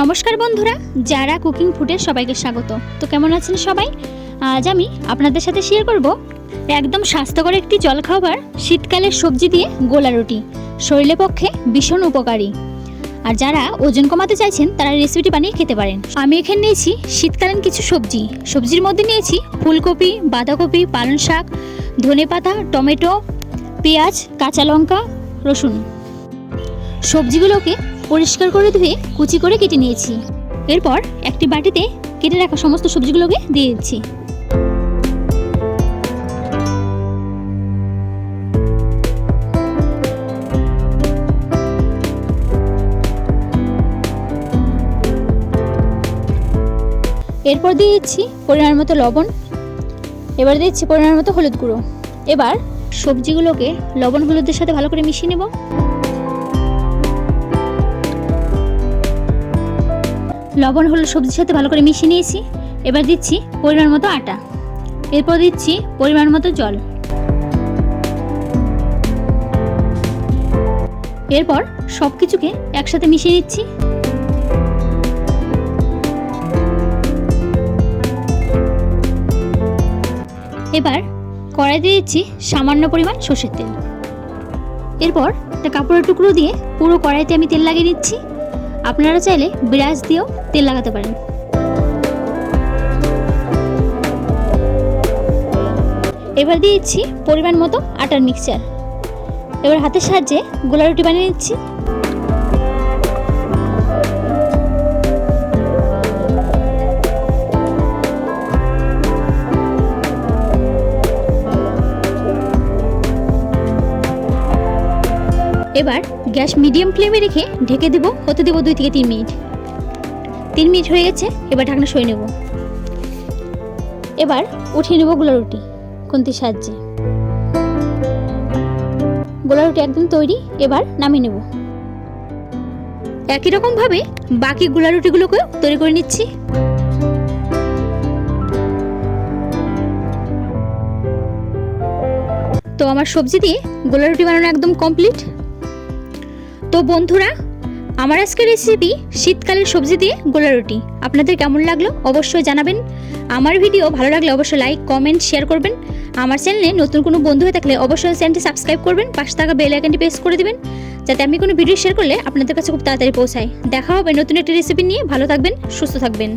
নমস্কার বন্ধুরা, যারা কুকিং ফুডের সবাইকে স্বাগত। তো কেমন আছেন সবাই? আজ আমি আপনাদের সাথে শেয়ার করব একদম স্বাস্থ্যকর একটি জলখাবার শীতকালের সবজি দিয়ে গোলা রুটি। শরীরের পক্ষে ভীষণ উপকারী। আর যারা ওজন কমাতে চাইছেন, তারা রেসিপিটি বানিয়ে খেতে পারেন। আমি এখানে নিয়েছি শীতকালীন কিছু সবজি। সবজির মধ্যে নিয়েছি ফুলকপি, বাঁধাকপি, পালং শাক ধনেপাতা টমেটো, পেঁয়াজ, কাঁচা লঙ্কা, রসুন। সবজিগুলোকে পরিষ্কার করে ধুয়ে কুচি করে কেটে নিয়েছি। এরপর একটি বাটিতে কেটে রাখা সমস্ত সবজিগুলোকে দিয়ে দিচ্ছি। এরপর দিয়ে দিচ্ছি পরিমাণ মতো লবণ। এবার দিচ্ছি পরিমাণ মতো হলুদ গুঁড়ো। এবার সবজিগুলোকে লবণ হলুদের সাথে ভালো করে মিশিয়ে নেব। লবণ, হলুদ, সবজির সাথে ভালো করে মিশিয়ে নিয়েছি। এবার দিচ্ছি পরিমাণ মতো আটা। এরপর দিচ্ছি পরিমাণ মতো জল। এরপর সব কিছুকে একসাথে মিশিয়ে নিচ্ছি। এবার কড়াইতে দিচ্ছি সামান্য পরিমাণ সর্ষের তেল। এরপর একটা কাপড়ের টুকরো দিয়ে পুরো কড়াইতে আমি তেল লাগিয়ে নিচ্ছি। আপনারা চাইলে ব্রাশ দিয়েও তেল লাগাতে পারেন। এবার দিয়ে দিচ্ছি পরিমাণ মতো আটার মিক্সচার এবার হাতের সাহায্যে গোলা রুটি বানিয়ে নিচ্ছি। এবার গ্যাস মিডিয়াম ফ্লেমে রেখে ঢেকে দেবো, হতে দেবো দুই থেকে তিন মিনিট। তিন মিনিট হয়ে গেছে, এবার ঢাকনা সরিয়ে নেব। এবার উঠিয়ে নেব গোলা রুটি, খুন্তির সাহায্যে। গোলা রুটি একদম তৈরি, এবার নামিয়ে নেব। একই রকমভাবে বাকি গোলা রুটিগুলোকেও তৈরি করে নিচ্ছি। তো আমার সবজি দিয়ে গোলা রুটি বানানো একদম কমপ্লিট। তো বন্ধুরা, আমার আজকের রেসিপি শীতকালের সবজি দিয়ে গোলা রুটি। আপনাদের কেমন লাগল অবশ্যই জানাবেন। আমার ভিডিও ভালো লাগলে অবশ্যই লাইক কমেন্ট শেয়ার করবেন। আমার চ্যানেলে নতুন কোনো বন্ধু হয়ে থাকলে অবশ্যই চ্যানেলটি সাবস্ক্রাইব করবেন। পাশে থাকা বেল আইকনটি প্রেস করে দেবেন, যাতে আমি কোনো ভিডিও শেয়ার করলে আপনাদের কাছে খুব তাড়াতাড়ি পৌঁছায়। দেখা হবে নতুন একটি রেসিপি নিয়ে। ভালো থাকবেন, সুস্থ থাকবেন।